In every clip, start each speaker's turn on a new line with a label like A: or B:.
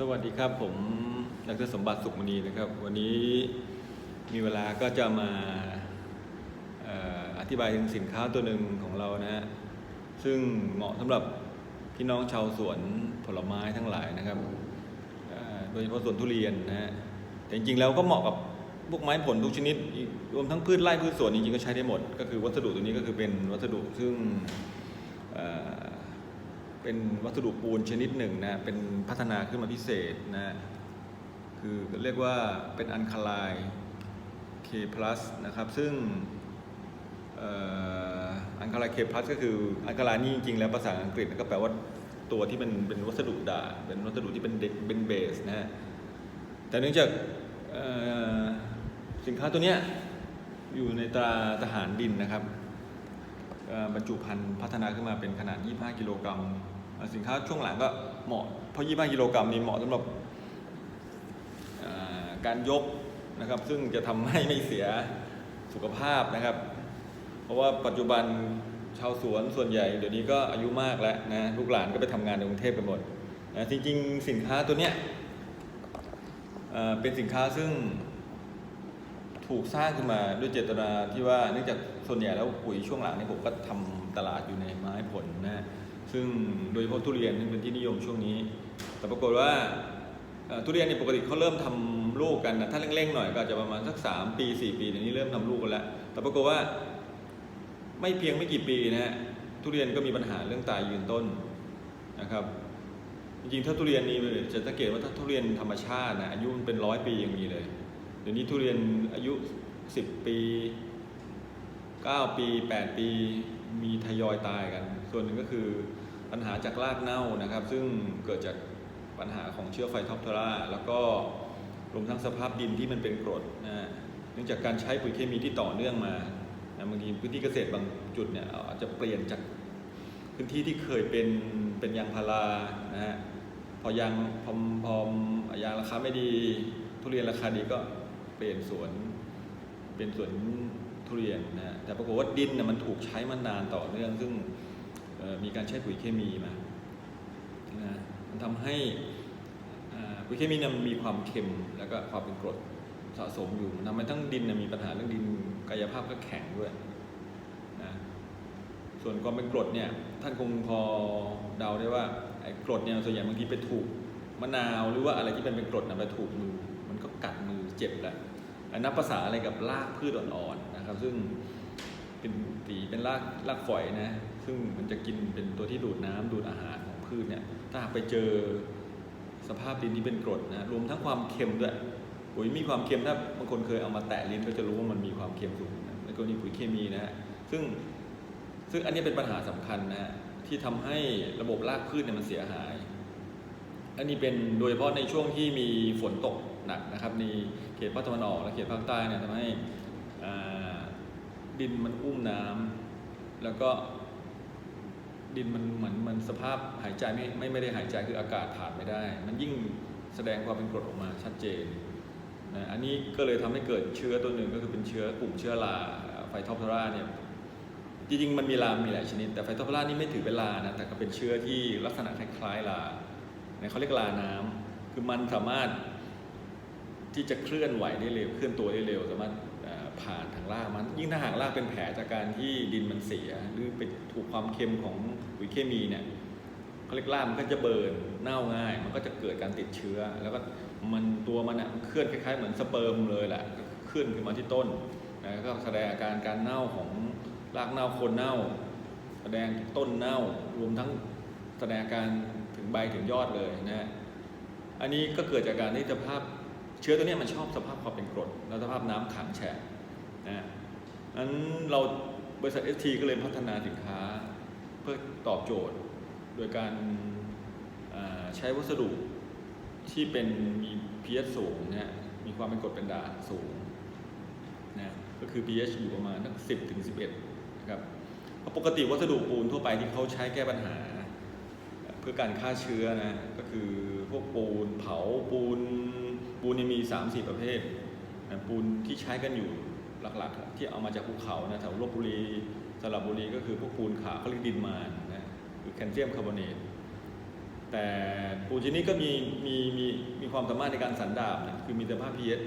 A: สวัสดีครับผมดรสมบัติสุขมณีนะครับ วันนี้มีเวลาก็จะมาออธิบายถึงสินค้าตัวหนึ่งของเรานะฮะซึ่งเหมาะสำหรับพี่น้องชาวสวนผลไม้ทั้งหลายนะครับโดยเฉพาะสวนทุเรียนนะฮะแต่จริงๆแล้วก็เหมาะกับพวกไม้ผลทุกชนิดรวมทั้งพืชไร่พืชสวนจริงๆก็ใช้ได้หมด ก็คือวัสดุตัวนี้ก็คือเป็นวัสดุซึ่ง เป็นวัสดุปูนชนิดหนึ่งนะเป็นพัฒนาขึ้นมาพิเศษนะคือเรียกว่าเป็นอันคาไล K+ นะครับซึ่งอันคาไล K+ ก็คืออันคาไลนี่จริงๆแล้วภาษาอังกฤษก็แปลว่าตัวที่มันเป็นวัสดุด่างเป็นวัสดุที่เป็นเด็กเป็นเบสนะฮะแต่เนื่องจากสินค้าตัวเนี้ยอยู่ในตราทหารดินนะครับบรรจุภัณฑ์พัฒนาขึ้นมาเป็นขนาด 25 กิโลกรัม สินค้าช่วงหลังก็เหมาะเพราะ25กิโลกรัมนี่เหมาะสำหรับการยกนะครับ ซึ่งจะทำให้ไม่เสียสุขภาพนะครับ เพราะว่าปัจจุบันชาวสวนส่วนใหญ่ เดี๋ยวนี้ก็อายุมากแล้วนะลูกหลานก็ไปทำงานในกรุงเทพกันหมดนะจริงๆ สินค้าตัวเนี้ยเป็นสินค้าซึ่งถูกสร้างขึ้นมาด้วยเจตนาที่ว่าเนื่องจากส่วนใหญ่แล้วปุ๋ยช่วงหลังนี่ผมก็ทำตลาดอยู่ในไม้ผลนะ ซึ่งโดยเฉพาะทุเรียนซึ่งเป็นที่นิยมช่วงนี้ แต่ปรากฏว่าทุเรียนเนี่ยปกติเขาเริ่มทำลูกกันนะถ้าเร่งๆหน่อยก็จะประมาณสัก 3 ปี 4 ปีเดี๋ยวนี้เริ่มทำลูกกันแล้ว แต่ปรากฏว่าไม่เพียงไม่กี่ปีนะฮะทุเรียนก็มีปัญหาเรื่องตายยืนต้นนะครับ จริงๆถ้าทุเรียนนี่จะสังเกตว่าถ้าทุเรียนธรรมชาตินะอายุมันเป็นร้อยปียังมีเลย เดี๋ยวนี้ทุเรียนอายุ 10 ปี 9 ปี 8 ปีมีทยอยตายกัน ส่วนหนึ่งก็คือ ปัญหาจากรากเน่านะครับ ซึ่งเกิดจากปัญหาของเชื้อไฟท็อปเทอราแล้วก็รวมทั้งสภาพดินที่มันเป็นกรดนะเนื่องจากการใช้ปุ๋ยเคมีที่ต่อเนื่องมานะบางทีพื้นที่เกษตรบางจุดเนี่ยอาจจะเปลี่ยนจากพื้นที่ที่เคยเป็นเป็นยางพารานะฮะพอยางพอมพอมยางราคาไม่ดีทุเรียนราคาดีก็เปลี่ยนสวนเป็นสวนทุเรียนนะฮะแต่ปรากฏว่าดินน่ะมันถูกใช้มานานต่อเนื่องซึ่ง มีการใช้ปุ๋ยเคมีมานะมันทำให้ปุ๋ยเคมีมันมีความเค็มแล้วก็ความเป็นกรดสะสมอยู่ทำให้ทั้งดินมีปัญหาเรื่องดินกายภาพก็แข็งด้วยนะส่วนความเป็นกรดเนี่ยท่านคงพอเดาได้ว่าไอ้กรดเนี่ยส่วนใหญ่บางทีไปถูกมะนาวหรือว่าอะไรที่เป็นเป็นกรดนะไปถูกมือมันก็กัดมือเจ็บแหละอันนับภาษาอะไรกับรากพืชอ่อนๆนะครับ ซึ่งเป็นตีเป็นรากรากฝอยนะ ซึ่งมันจะกินเป็นตัวที่ดูดน้ำดูดอาหารของพืชเนี่ยถ้าหากไปเจอสภาพดินที่เป็นกรดนะรวมทั้งความเค็มด้วยปุ๋ยมีความเค็มถ้าบางคนเคยเอามาแตะลิ้นก็จะรู้ว่ามันมีความเค็มสูงนะในกรณีปุ๋ยเคมีนะฮะซึ่งซึ่งอันนี้เป็นปัญหาสำคัญนะฮะที่ทำให้ระบบรากพืชเนี่ยมันเสียหาย อันนี้เป็นโดยเฉพาะในช่วงที่มีฝนตกหนักนะครับในเขตภาคตะวันออกและเขตภาคใต้เนี่ยทำให้ดินมันอุ้มน้ำแล้วก็ ดินมันเหมือนมันสภาพหายใจไม่ไม่ไม่ได้หายใจคืออากาศผ่านไม่ได้ มันยิ่งแสดงความเป็นกรดออกมาชัดเจนนะอันนี้ก็เลยทำให้เกิดเชื้อตัวหนึ่งก็คือเป็นเชื้อกลุ่มเชื้อราไฟทอปเทราเนี่ยจริงๆมันมีลามีหลายชนิด แต่ไฟโตพลานี่ไม่ถือเป็นลานะแต่ก็เป็นเชื้อที่ลักษณะคล้ายๆลาเนี่ยเขาเรียกลาน้ำคือมันสามารถที่จะเคลื่อนไหวได้เร็วเคลื่อนตัวได้เร็วสามารถ ผ่านทางรากมันยิ่งถ้าหากรากเป็นแผลจากการที่ดินมันเสีย หรือไปถูกความเค็มของปุ๋ยเคมีเนี่ยเขาเรียกรากมันก็จะเบิร์นเน่าง่าย มันก็จะเกิดการติดเชื้อ แล้วก็มันตัวมันอะเคลื่อนคล้ายๆ เหมือนสเปิร์มเลยแหละเคลื่อนขึ้นมาที่ต้นนะก็แสดงอาการการเน่าของรากเน่าคนเน่า แสดงต้นเน่ารวมทั้งแสดงอาการถึงใบถึงยอดเลยนะฮะอันนี้ก็เกิดจากการที่สภาพเชื้อตัวนี้มันชอบสภาพความเป็นกรด แล้วสภาพน้ำขังแฉะ นะฮะอันเราบริษัท ST ก็เลยพัฒนาสินค้าเพื่อตอบโจทย์ โดยการใช้วัสดุที่เป็นมี pH สูงนะมีความเป็นกรดเป็นด่างสูงนะก็คือ pH อยู่ประมาณสัก10ถึง11นะครับเพราะปกติวัสดุปูนทั่วไปที่เขาใช้แก้ปัญหา เพื่อการฆ่าเชื้อนะก็คือพวกปูนเผาปูนปูนเนี่ยมี 3-4 ประเภทนะปูนที่ใช้กันอยู่ หลักๆ ที่เอามาจากภูเขานะแถวลบบุรีสระบุรีก็คือพวกปูนขาวเขาเรียกดินมานนะคือแคลเซียมคาร์บอเนตแต่ปูนชนิดก็มีมีมีมีความสามารถในการสันดาบนะคือมีสภาพ pH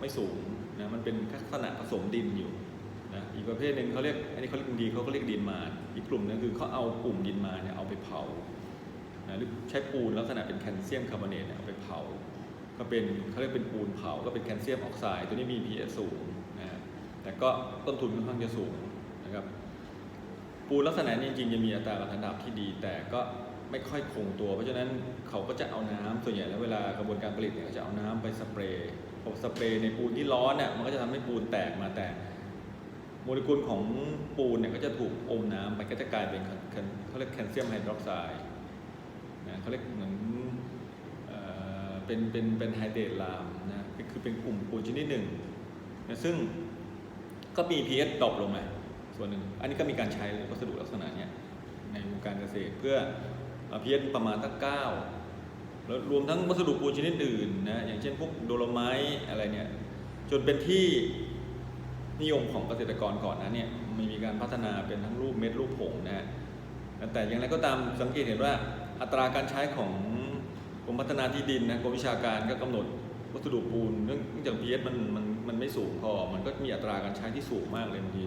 A: ไม่สูงนะมันเป็นลักษณะผสมดินอยู่นะอีกประเภทหนึ่งเขาเรียกอันนี้เขาเรียกดีเขาก็เรียกดินมารอีกกลุ่มนึงคือเขาเอากลุ่มดินมารเนี่ยเอาไปเผานะหรือใช้ปูนลักษณะเป็นแคลเซียมคาร์บอเนตเนี่ยเอาไปเผา ก็เป็นเขาเรียกเป็นปูนเผาก็เป็นแคลเซียมออกไซด์ตัวนี้มี pH สูง แต่ก็ต้นทุนค่อนข้างจะสูงนะครับ ปูนลักษณะนี้จริงๆจะมีอัตราการสันดาบที่ดี แต่ก็ไม่ค่อยคงตัว เพราะฉะนั้นเขาก็จะเอาน้ำส่วนใหญ่แล้วเวลากระบวนการผลิตเนี่ยเขาจะเอาน้ำไปสเปรย์พอสเปรย์ในปูนที่ร้อนเนี่ยมันก็จะทำให้ปูนแตกมาแต่โมเลกุลของปูนเนี่ยก็จะถูกอมน้ำไปก็จะกลายเป็นเขาเรียกแคลเซียมไฮดรอกไซด์นะเขาเรียกเหมือนเอ่อเป็นเป็นเป็นไฮเดรตลามนะคือเป็นกลุ่มปูนชนิดหนึ่งนะซึ่ง ก็มี pH ตกลงมาส่วนหนึ่ง อันนี้ก็มีการใช้วัสดุลักษณะนี้ในวงการเกษตรเพื่อพียประมาณสักเก้าแล้วรวมทั้งวัสดุปูนชนิดอื่นนะอย่างเช่นพวกโดโลไมต์อะไรเนี่ยจนเป็นที่นิยมของเกษตรกรก่อนนะเนี่ยมีมีการพัฒนาเป็นทั้งรูปเม็ดรูปผงนะฮะแต่อย่างไรก็ตามสังเกตเห็นว่าอัตราการใช้ของกรมพัฒนาที่ดินนะกรมวิชาการก็กำหนดวัสดุปูนเนื่องเนื่องจาก pH มันมัน มันไม่สูงพอ มันก็มีอัตราการใช้ที่สูงมากเลยบางที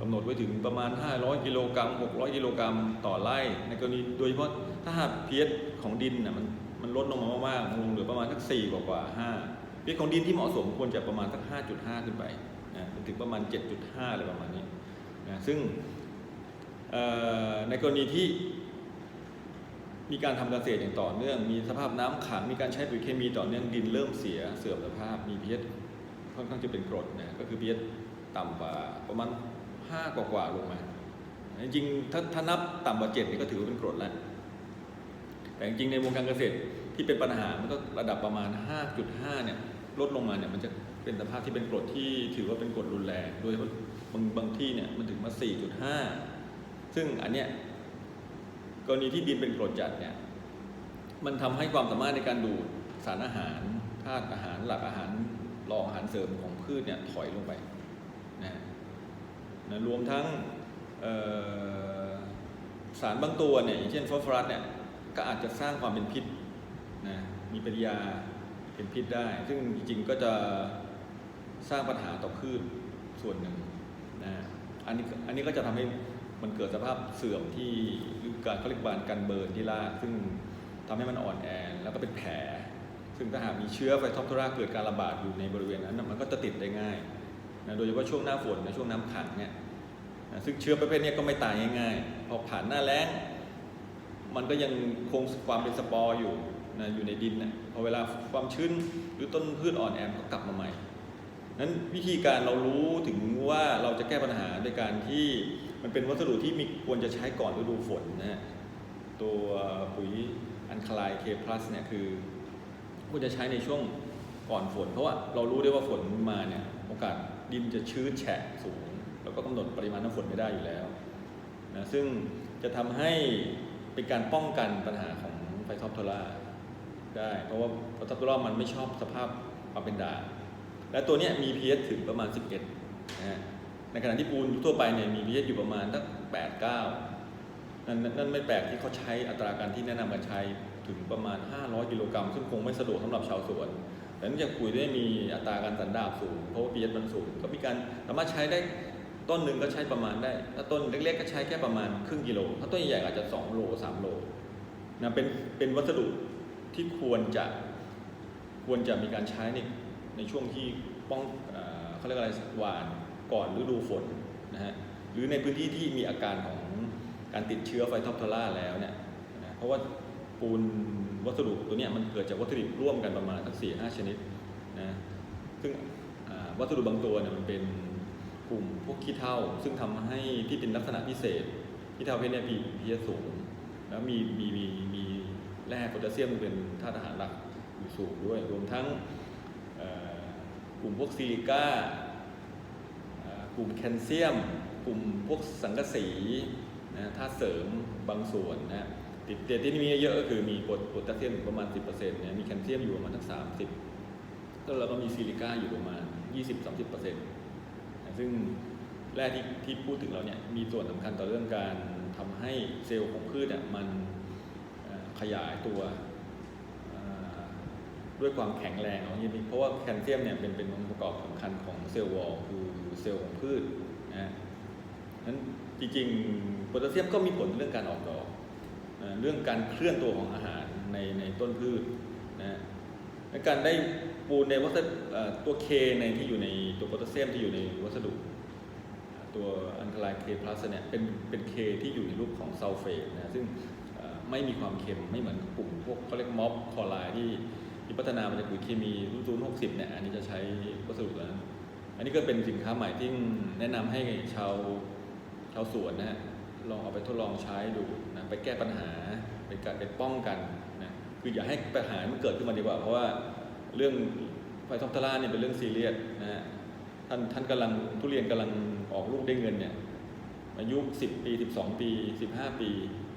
A: กำหนดไว้ถึงประมาณ 500 กิโลกรัม 600 กิโลกรัมต่อไร่ ในกรณีโดยเฉพาะถ้าหากเพียของดินน่ะมันมันลดลงมามากๆลงเหลือประมาณสัก4กว่ากว่า5เพียของดินที่เหมาะสมควรจะประมาณสัก 5.5 ขึ้นไปนะถึงประมาณ 7.5อะไรประมาณนี้นะซึ่งในกรณีที่มีการทำเกษตรอย่างต่อเนื่อง มีสภาพน้ำขัง มีการใช้ปุ๋ยเคมีต่อเนื่องดินเริ่มเสียเสื่อมสภาพ มีเพีย ค่อนข้างจะเป็นกรดนะก็คือเพียต่ำกว่าประมาณห้ากว่ากว่าลงมาจริงถ้าถ้านับต่ำกว่าเจ็ดนี่ก็ถือว่าเป็นกรดแล้ว แต่จริงในวงการเกษตรที่เป็นปัญหามันก็ระดับประมาณ 5.5เนี่ยลดลงมาเนี่ยมันจะเป็นสภาพที่เป็นกรดที่ถือว่าเป็นกรดรุนแรงโดยบางบางที่เนี่ยมันถึงมา 4.5 ซึ่งอันเนี้ยกรณีที่ดินเป็นกรดจัดเนี่ยมันทำให้ความสามารถในการดูดสารอาหารธาตุอาหารหลักอาหาร รองอาหารเสริมของพืชเนี่ยถอยลงไปนะนะรวมทั้งสารบางตัวเนี่ยอย่างเช่นฟอสฟอรัสเนี่ยก็อาจจะสร้างความเป็นพิษนะมีปฏิกิริยาเป็นพิษได้ ซึ่งจริงๆก็จะสร้างปัญหาต่อพืชส่วนหนึ่งนะอันนี้อันนี้ก็จะทำให้มันเกิดสภาพเสื่อมที่หรือการเขาเรียกว่าการเบิร์นที่รากซึ่งทำให้มันอ่อนแอแล้วก็เป็นแผล ซึ่งถ้าหากมีเชื้อไฟท็อปโทราเกิดการระบาดอยู่ในบริเวณนั้นมันก็จะติดได้ง่ายนะโดยเฉพาะช่วงหน้าฝนนะช่วงน้ำขังเนี่ยนะซึ่งเชื้อประเภทนี้ก็ไม่ตายง่ายๆ พอผ่านหน้าแล้ง มันก็ยังคงความเป็นสปอร์อยู่นะอยู่ในดินนะพอเวลาความชื้นหรือต้นพืชอ่อนแอมก็กลับมาใหม่นั้นวิธีการเรารู้ถึงว่าเราจะแก้ปัญหาด้วยการที่มันเป็นวัสดุที่มีควรจะใช้ก่อนฤดูฝนนะฮะตัวปุ๋ยอันคลายเคพลัสเนี่ยคือ ควรจะใช้ในช่วงก่อนฝน เพราะว่าเรารู้ได้ว่าฝนมาเนี่ยโอกาสดินจะชื้นแฉะสูง แล้วก็กำหนดปริมาณน้ำฝนไม่ได้อยู่แล้วนะซึ่งจะทำให้เป็นการป้องกันปัญหาของไฟท็อปโทล่าได้ เพราะว่าไฟท็อปโทล่ามันไม่ชอบสภาพความเป็นด่างและตัวนี้มี pH ถึงประมาณ 11นะฮะในขณะที่ปูนทั่วไปเนี่ยมี pH อยู่ประมาณสัก8 9นั่นนั่นไม่แปลกที่เขาใช้อัตราการที่แนะนำกาใช้ ถึงประมาณ 500 กิโลกรัมซึ่งคงไม่สะดวกสำหรับชาวสวนแต่เนื่องจากปุ๋ยได้มีอัตราการสันดาบสูง เพราะว่า pH มันสูง ก็มีการสามารถใช้ได้ต้นหนึ่งก็ใช้ประมาณได้ ถ้าต้นเล็กๆก็ใช้แค่ประมาณครึ่งกิโล ถ้าต้นใหญ่ๆอาจจะ 2 โล 3 โลนะเป็นเป็นวัสดุที่ควรจะควรจะมีการใช้ในในช่วงที่ป้องเอเขาเรียกอะไรหวานก่อนฤดูฝนนะฮะหรือในพื้นที่ที่มีอาการของการติดเชื้อไฟท็อปทอร่าแล้วเนี่ยนะเพราะว่า ปูนวัสดุตัวนี้มันเกิดจากวัตถุดิบร่วมกันประมาณสักสี่ห้าชนิดนะซึ่งวัสดุบางตัวเนี่ยมันเป็นกลุ่มพวกขี้เถ้าซึ่งทำให้ที่เป็นลักษณะพิเศษขี้เถ้าเพศเนี่ยพีพีสูง แล้วมีมีมีมีแร่โพแทสเซียมเป็นธาตุอาหารหลักอยู่สูงด้วย รวมทั้งกลุ่มพวกซิลิก้ากลุ่มแคลเซียม กลุ่มพวกสังกะสีนะธาตุเสริมบางส่วนนะ ติดแต่ที่มีเยอะก็คือมีโพโพแทสเซียมประมาณ 10%เนี่ยมีแคลเซียมอยู่ประมาณทั้ง30แล้วเราก็มีซิลิก้าอยู่ประมาณ 20-30%นะซึ่งแร่ที่ที่พูดถึงเราเนี่ยมีส่วนสำคัญต่อเรื่องการทำให้เซลล์ของพืชเนี่ยมันขยายตัวด้วยความแข็งแรงของยีเพราะว่าแคลเซียมเนี่ยเป็นเป็นองค์ประกอบสำคัญของเซลล์วอลคือเซลล์ของพืชนะนั้นจริงๆโพแทสเซียมก็มีผลเรื่องการออกดอก นะเรื่องการเคลื่อนตัวของอาหารในในต้นพืชนะและการได้ปูนในวัสดุตัวเคในที่อยู่ในตัวโพแทสเซียมที่อยู่ในวัสดุ ตัวอันคลายเคพลัสเนี่ยเป็นเป็นเคที่อยู่ในรูปของซัลเฟตนะซึ่งไม่มีความเค็มไม่เหมือนกลุ่มพวกเขาเรียกม็อบคอไลที่ที่พัฒนามาจากปุ๋ยเคมีรุ่นศูนย์หกสิบเนี่ยอันนี้จะใช้วัสดุแล้วอันนี้ก็เป็นสินค้าใหม่ที่แนะนำให้ชาวชาวสวนนะฮะ ลองเอาไปทดลองใช้ดูนะไปแก้ปัญหาไปการไปป้องกันนะคืออย่าให้ปัญหามันเกิดขึ้นมาดีกว่า เพราะว่าเรื่องไฟทอกทาร่าเนี่ยเป็นเรื่องซีเรียสนะฮะท่านท่านกำลังทุเรียนกำลังออกลูกได้เงินเนี่ยอายุ 10 ปี 12 ปี 15 ปี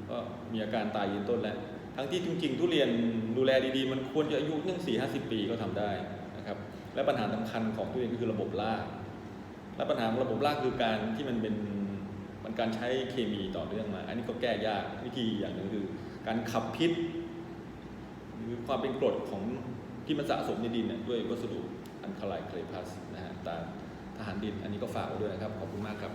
A: ก็มีอาการตายยืนต้นแล้ว ทั้งที่จริงๆ ทุเรียนดูแลดีๆ มันควรจะอายุตั้ง4 50 ปีก็ทำได้นะครับและปัญหาสำคัญของทุเรียนก็คือระบบรากและปัญหาของระบบรากคือการที่มันเป็น มันการใช้เคมีต่อเนื่องมา อันนี้ก็แก้ยากวิธีอย่างหนึ่งคือ การขับพิษ หรือความเป็นกรดของที่มันสะสมในดินด้วยวัสดุอันคายเคลพัสนะฮะตามทหารดินอันนี้ก็ฝากไว้ด้วยนะครับ ขอบคุณมากครับ